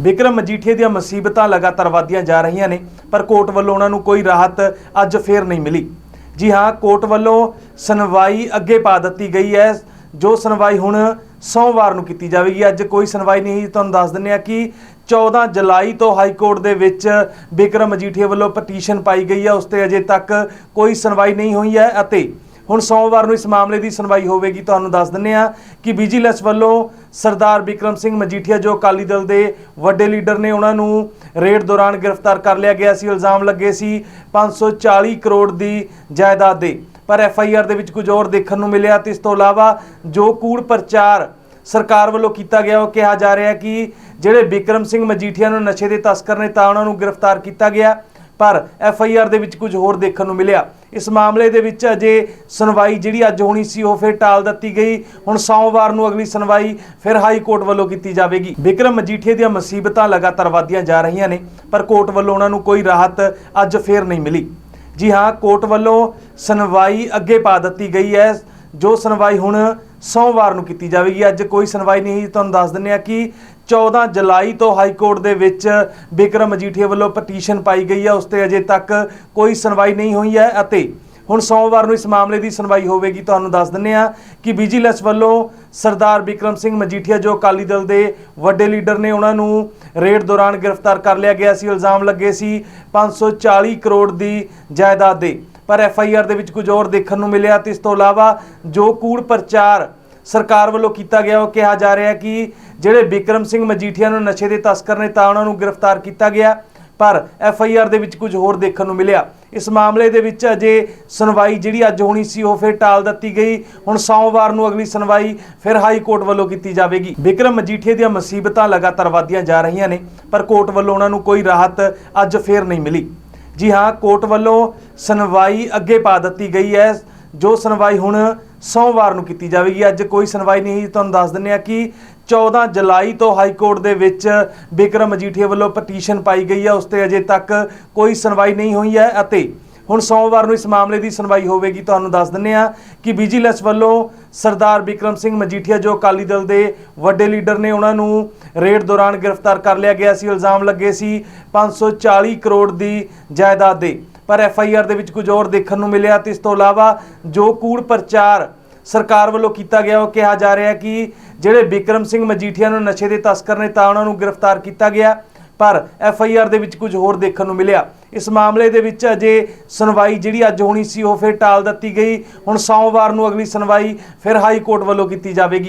ਵਿਕਰਮ ਮਜੀਠੀਆ ਦੀਆਂ ਮੁਸੀਬਤਾਂ ਲਗਾਤਾਰ ਵਧਦੀਆਂ ਜਾ ਰਹੀਆਂ ਨੇ, ਪਰ ਕੋਰਟ ਵੱਲੋਂ ਉਹਨਾਂ ਨੂੰ ਕੋਈ ਰਾਹਤ ਅੱਜ ਫੇਰ ਨਹੀਂ ਮਿਲੀ। ਜੀ ਹਾਂ, ਕੋਰਟ ਵੱਲੋਂ ਸੁਣਵਾਈ ਅੱਗੇ ਪਾ ਦਿੱਤੀ ਗਈ ਹੈ। ਜੋ ਸੁਣਵਾਈ ਹੁਣ ਸੋਮਵਾਰ ਨੂੰ ਕੀਤੀ ਜਾਵੇਗੀ। ਅੱਜ ਕੋਈ ਸੁਣਵਾਈ ਨਹੀਂ ਤੁਹਾਨੂੰ ਦੱਸ ਦਿੰਦੇ ਆ ਕਿ 14 ਜੁਲਾਈ ਤੋਂ ਹਾਈ ਕੋਰਟ ਦੇ ਵਿੱਚ ਵਿਕਰਮ ਮਜੀਠੀਆ ਵੱਲੋਂ ਪਟੀਸ਼ਨ ਪਾਈ ਗਈ ਹੈ। ਉਸ ਤੇ ਅਜੇ ਤੱਕ ਕੋਈ ਸੁਣਵਾਈ ਨਹੀਂ ਹੋਈ ਹੈ ਅਤੇ ਹੁਣ ਸੋਮਵਾਰ ਨੂੰ ਇਸ ਮਾਮਲੇ ਦੀ ਸੁਣਵਾਈ ਹੋਵੇਗੀ, ਤੁਹਾਨੂੰ ਦੱਸ ਦਿੰਨੇ ਆ ਕਿ ਵਿਜੀਲੈਂਸ ਵੱਲੋਂ ਸਰਦਾਰ ਵਿਕਰਮ ਸਿੰਘ ਮਜੀਠੀਆ, ਜੋ ਅਕਾਲੀ ਦਲ ਦੇ ਵੱਡੇ ਲੀਡਰ ਨੇ, ਉਹਨਾਂ ਨੂੰ ਰੇਡ ਦੌਰਾਨ ਗ੍ਰਿਫਤਾਰ ਕਰ ਲਿਆ ਗਿਆ ਸੀ। ਇਲਜ਼ਾਮ ਲੱਗੇ ਸੀ 540 ਕਰੋੜ ਦੀ ਜਾਇਦਾਦ ਦੇ। ਪਰ ਐਫ ਆਈ ਆਰ ਦੇ ਵਿੱਚ ਕੁਝ ਹੋਰ ਦੇਖਣ ਨੂੰ ਮਿਲਿਆ ਤੇ ਇਸ ਤੋਂ ਇਲਾਵਾ ਜੋ ਕੂੜ ਪ੍ਰਚਾਰ ਸਰਕਾਰ ਵੱਲੋਂ ਕੀਤਾ ਗਿਆ, ਉਹ ਕਿਹਾ ਜਾ ਰਿਹਾ ਕਿ ਜਿਹੜੇ ਵਿਕਰਮ ਸਿੰਘ ਮਜੀਠੀਆ ਨੂੰ ਨਸ਼ੇ ਦੇ ਤਸਕਰ ਨੇ, ਤਾਂ ਉਹਨਾਂ ਨੂੰ ਗ੍ਰਿਫਤਾਰ ਕੀਤਾ ਗਿਆ। ਪਰ ਐਫ ਆਈ ਆਰ ਦੇ ਵਿੱਚ ਕੁਝ ਹੋਰ ਦੇਖਣ ਨੂੰ ਮਿਲਿਆ। ਇਸ ਮਾਮਲੇ ਦੇ ਵਿੱਚ ਅਜੇ ਸੁਣਵਾਈ ਜਿਹੜੀ ਅੱਜ ਹੋਣੀ ਸੀ, ਉਹ ਫਿਰ ਟਾਲ ਦਿੱਤੀ ਗਈ। ਹੁਣ ਸੋਮਵਾਰ ਨੂੰ ਅਗਲੀ ਸੁਣਵਾਈ ਫਿਰ ਹਾਈ ਕੋਰਟ ਵੱਲੋਂ ਕੀਤੀ ਜਾਵੇਗੀ। ਵਿਕਰਮ ਮਜੀਠੀਆ ਦੀਆਂ ਮੁਸੀਬਤਾਂ ਲਗਾਤਾਰ ਵਧਦੀਆਂ ਜਾ ਰਹੀਆਂ ਨੇ, ਪਰ ਕੋਰਟ ਵੱਲੋਂ ਉਹਨਾਂ ਨੂੰ ਕੋਈ ਰਾਹਤ ਅੱਜ ਫੇਰ ਨਹੀਂ ਮਿਲੀ। ਜੀ ਹਾਂ, ਕੋਰਟ ਵੱਲੋਂ ਸੁਣਵਾਈ ਅੱਗੇ ਪਾ ਦਿੱਤੀ ਗਈ ਹੈ। ਜੋ ਸੁਣਵਾਈ ਹੁਣ ਸੋਮਵਾਰ ਨੂੰ ਕੀਤੀ ਜਾਵੇਗੀ। ਅੱਜ ਕੋਈ ਸੁਣਵਾਈ ਨਹੀਂ ਤੁਹਾਨੂੰ ਦੱਸ ਦਿੰਦੇ ਆ ਕਿ 14 ਜੁਲਾਈ ਤੋਂ ਹਾਈ ਕੋਰਟ ਦੇ ਵਿੱਚ ਬਿਕਰਮ ਮਜੀਠੀਆ ਵੱਲੋਂ ਪਟੀਸ਼ਨ ਪਾਈ ਗਈ ਹੈ। ਉਸ ਤੇ ਅਜੇ ਤੱਕ ਕੋਈ ਸੁਣਵਾਈ ਨਹੀਂ ਹੋਈ ਹੈ ਅਤੇ ਹੁਣ ਸੋਮਵਾਰ ਨੂੰ ਇਸ ਮਾਮਲੇ ਦੀ ਸੁਣਵਾਈ ਹੋਵੇਗੀ। ਤੁਹਾਨੂੰ ਦੱਸ ਦਿੰਨੇ ਆ ਕਿ ਵਿਜੀਲੈਂਸ ਵੱਲੋਂ ਸਰਦਾਰ ਵਿਕਰਮ ਸਿੰਘ ਮਜੀਠੀਆ, ਜੋ ਅਕਾਲੀ ਦਲ ਦੇ ਵੱਡੇ ਲੀਡਰ ਨੇ, ਉਹਨਾਂ ਨੂੰ ਰੇਡ ਦੌਰਾਨ ਗ੍ਰਿਫਤਾਰ ਕਰ ਲਿਆ ਗਿਆ ਸੀ। ਇਲਜ਼ਾਮ ਲੱਗੇ ਸੀ 540 ਕਰੋੜ ਦੀ ਜਾਇਦਾਦ ਦੇ। ਪਰ ਐਫ ਆਈ ਆਰ ਦੇ ਵਿੱਚ ਕੁਝ ਹੋਰ ਦੇਖਣ ਨੂੰ ਮਿਲਿਆ ਤੇ ਇਸ ਤੋਂ ਇਲਾਵਾ ਜੋ ਕੂੜ ਪ੍ਰਚਾਰ ਸਰਕਾਰ ਵੱਲੋਂ ਕੀਤਾ ਗਿਆ, ਉਹ ਕਿਹਾ ਜਾ ਰਿਹਾ ਕਿ ਜਿਹੜੇ ਬਿਕਰਮ ਸਿੰਘ ਮਜੀਠੀਆ ਨੂੰ ਨਸ਼ੇ ਦੇ ਤਸਕਰ ਨੇ ਤਾਂ ਉਹਨਾਂ ਨੂੰ ਗ੍ਰਿਫਤਾਰ ਕੀਤਾ ਗਿਆ, ਪਰ ਐਫ ਆਈ ਆਰ ਦੇ ਵਿੱਚ ਕੁਝ ਹੋਰ ਦੇਖਣ ਨੂੰ ਮਿਲਿਆ। ਇਸ ਮਾਮਲੇ ਦੇ ਵਿੱਚ ਅਜੇ ਸੁਣਵਾਈ ਜਿਹੜੀ ਅੱਜ ਹੋਣੀ ਸੀ, ਉਹ ਫਿਰ ਟਾਲ ਦਿੱਤੀ ਗਈ। ਹੁਣ ਸੋਮਵਾਰ ਨੂੰ ਅਗਲੀ ਸੁਣਵਾਈ ਫਿਰ ਹਾਈ ਕੋਰਟ ਵੱਲੋਂ ਕੀਤੀ ਜਾਵੇਗੀ। ਵਿਕਰਮ ਮਜੀਠੀਏ ਦੀਆਂ ਮੁਸੀਬਤਾਂ ਲਗਾਤਾਰ ਵਧਦੀਆਂ ਜਾ ਰਹੀਆਂ ਨੇ, ਪਰ ਕੋਰਟ ਵੱਲੋਂ ਉਹਨਾਂ ਨੂੰ ਕੋਈ ਰਾਹਤ ਅੱਜ ਫੇਰ ਨਹੀਂ ਮਿਲੀ। ਜੀ ਹਾਂ, ਕੋਰਟ ਵੱਲੋਂ ਸੁਣਵਾਈ ਅੱਗੇ ਪਾ ਦਿੱਤੀ ਗਈ ਹੈ। ਜੋ ਸੁਣਵਾਈ ਹੁਣ ਸੋਮਵਾਰ ਨੂੰ ਕੀਤੀ ਜਾਵੇਗੀ। ਅੱਜ ਕੋਈ ਸੁਣਵਾਈ ਨਹੀਂ ਤੁਹਾਨੂੰ ਦੱਸ ਦਿੰਦੇ ਆ ਕਿ 14 ਜੁਲਾਈ ਤੋਂ ਹਾਈ ਕੋਰਟ ਦੇ ਵਿੱਚ ਬਿਕਰਮ ਮਜੀਠੀਆ ਵੱਲੋਂ ਪਟੀਸ਼ਨ ਪਾਈ ਗਈ ਹੈ। ਉਸ ਤੇ ਅਜੇ ਤੱਕ ਕੋਈ ਸੁਣਵਾਈ ਨਹੀਂ ਹੋਈ ਹੈ ਅਤੇ ਹੁਣ ਸੋਮਵਾਰ ਨੂੰ ਇਸ ਮਾਮਲੇ ਦੀ ਸੁਣਵਾਈ ਹੋਵੇਗੀ, ਤੁਹਾਨੂੰ ਦੱਸ ਦਿੰਨੇ ਆ ਕਿ ਵਿਜੀਲੈਂਸ ਵੱਲੋਂ ਸਰਦਾਰ ਵਿਕਰਮ ਸਿੰਘ ਮਜੀਠੀਆ, ਜੋ ਅਕਾਲੀ ਦਲ ਦੇ ਵੱਡੇ ਲੀਡਰ ਨੇ, ਉਹਨਾਂ ਨੂੰ ਰੇਡ ਦੌਰਾਨ ਗ੍ਰਿਫਤਾਰ ਕਰ ਲਿਆ ਗਿਆ ਸੀ, ਇਲਜ਼ਾਮ ਲੱਗੇ ਸੀ 540 ਕਰੋੜ ਦੀ ਜਾਇਦਾਦ ਦੇ। ਪਰ ਐਫ ਆਈ ਆਰ ਦੇ ਵਿੱਚ ਕੁਝ ਹੋਰ ਦੇਖਣ ਨੂੰ ਮਿਲਿਆ ਤੇ ਇਸ ਤੋਂ ਇਲਾਵਾ ਜੋ ਕੂੜ ਪ੍ਰਚਾਰ ਸਰਕਾਰ ਵੱਲੋਂ ਕੀਤਾ ਗਿਆ, ਉਹ ਕਿਹਾ ਜਾ ਰਿਹਾ ਕਿ ਜਿਹੜੇ ਵਿਕਰਮ ਸਿੰਘ ਮਜੀਠੀਆ ਨੂੰ ਨਸ਼ੇ ਦੇ ਤਸਕਰ ਨੇ, ਤਾਂ ਉਹਨਾਂ ਨੂੰ ਗ੍ਰਿਫਤਾਰ ਕੀਤਾ ਗਿਆ। ਪਰ ਐਫ ਆਈ ਆਰ ਦੇ ਵਿੱਚ ਕੁਝ ਹੋਰ ਦੇਖਣ ਨੂੰ ਮਿਲਿਆ। ਇਸ ਮਾਮਲੇ ਦੇ ਵਿੱਚ ਅਜੇ ਸੁਣਵਾਈ ਜਿਹੜੀ ਅੱਜ ਹੋਣੀ ਸੀ, ਉਹ ਫਿਰ ਟਾਲ ਦਿੱਤੀ ਗਈ। ਹੁਣ ਸੋਮਵਾਰ ਨੂੰ ਅਗਲੀ ਸੁਣਵਾਈ ਫਿਰ ਹਾਈ ਕੋਰਟ ਵੱਲੋਂ ਕੀਤੀ ਜਾਵੇਗੀ।